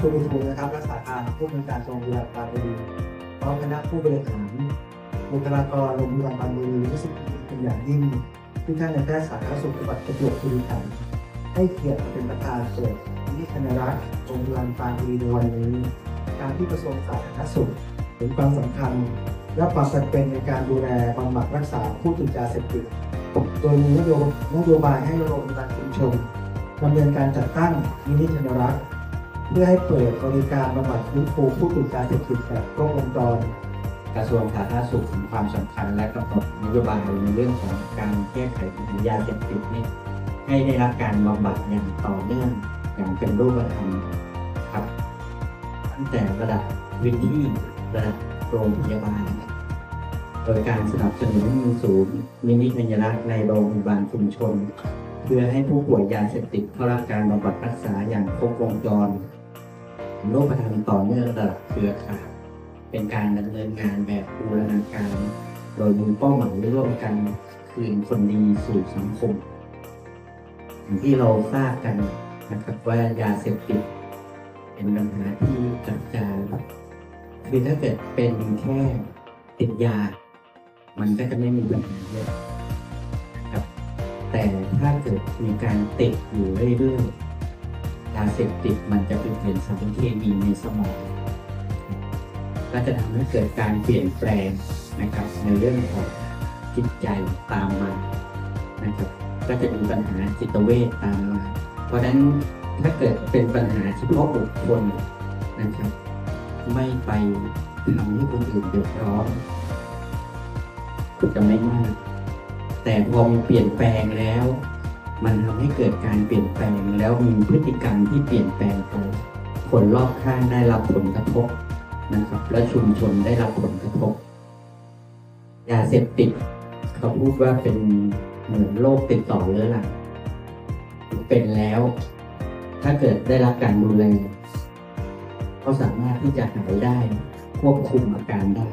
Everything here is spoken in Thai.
ชูวิทูลนะครับ รักษาการผู้บริการโรงพยาบาลปราจีนพร้อมคณะผู้บริหารบุคลากรโรงพยาบาลปราจีนรู้สึกเป็นอย่างยิ่งที่ท่านในแพทย์สาธารณสุขจังหวัดประจวบคีรีขันธ์ให้เกียรติเป็นประธานเปิดนิคณรักษ์โรงพยาบาลปราจีนในวันนี้การที่กระทรวงสาธารณสุขเห็นความสำคัญ และความจำเป็นในการดูแลบำบัดรักษาผู้ติดยาเสพติดโดยมีนโยนโยบายให้โรงพยาบาลชุมชนดำเนินการจัดตั้งมินิธนรักษ์ เพื่อให้เปิดบริการบำบัดฟื้นฟูผู้ติดยาเสพติดแบบครบวงจรกระทรวงสาธารณสุขถึงความสำคัญและกำหนดนโยบายในเรื่องของการแก้ไขปัญหายาเสพติดนี่ให้ได้รับการบำบัดอย่างต่อเนื่องอย่างเป็นรูปธรรมครับ ตั้งแต่ระดับวินที่ระดับโรงพยาบาล โดยการสนับสนุนมีศูนย์มินิธัญรักษ์ในโรงพยาบาลชุมชน เพื่อให้ผู้ป่วยยาเสพติดเข้ารับการบำบัดรักษาอย่างครบวงจร รคประทานต่อเนื่องระดับเครือข่ายเป็นการดำเนินงานแบบบูรณาการ โดยมีเป้าหมายร่วมกันคืนคนดีสู่สังคมอย่างที่เราทราบกันนะครับว่ายาเสพติดเป็นปัญหาที่จัดการคือถ้าเกิดเป็นแค่ติดยา มันก็จะไม่มีปัญหาเลยครับ แต่ถ้าเกิดมีการติดอยู่เรื่อยๆ ยาเสพติดมันจะเป็นเป็นสารเคมีในสมอง ก็จะทำให้เกิดการเปลี่ยนแปลงนะครับในเรื่องของจิตใจตามมานะครับก็จะมีปัญหาจิตเวชตามมา เพราะฉะนั้นถ้าเกิดเป็นปัญหาเฉพาะบุคคลนะครับ ไม่ไปทำให้คนอื่นเดือดร้อนจะไม่มาก แต่พอมีเปลี่ยนแปลงแล้ว มันทำให้เกิดการเปลี่ยนแปลงแล้วมีพฤติกรรมที่เปลี่ยนแปลงไปคนรอบข้างได้รับผลกระทบนะครับ และชุมชนได้รับผลกระทบยาเสพติดเขาพูดว่าเป็นเหมือนโรคติดต่อเรื้อรังเป็นแล้ว ถ้าเกิดได้รับการดูแลก็สามารถที่จะหายได้ ควบคุมอาการได้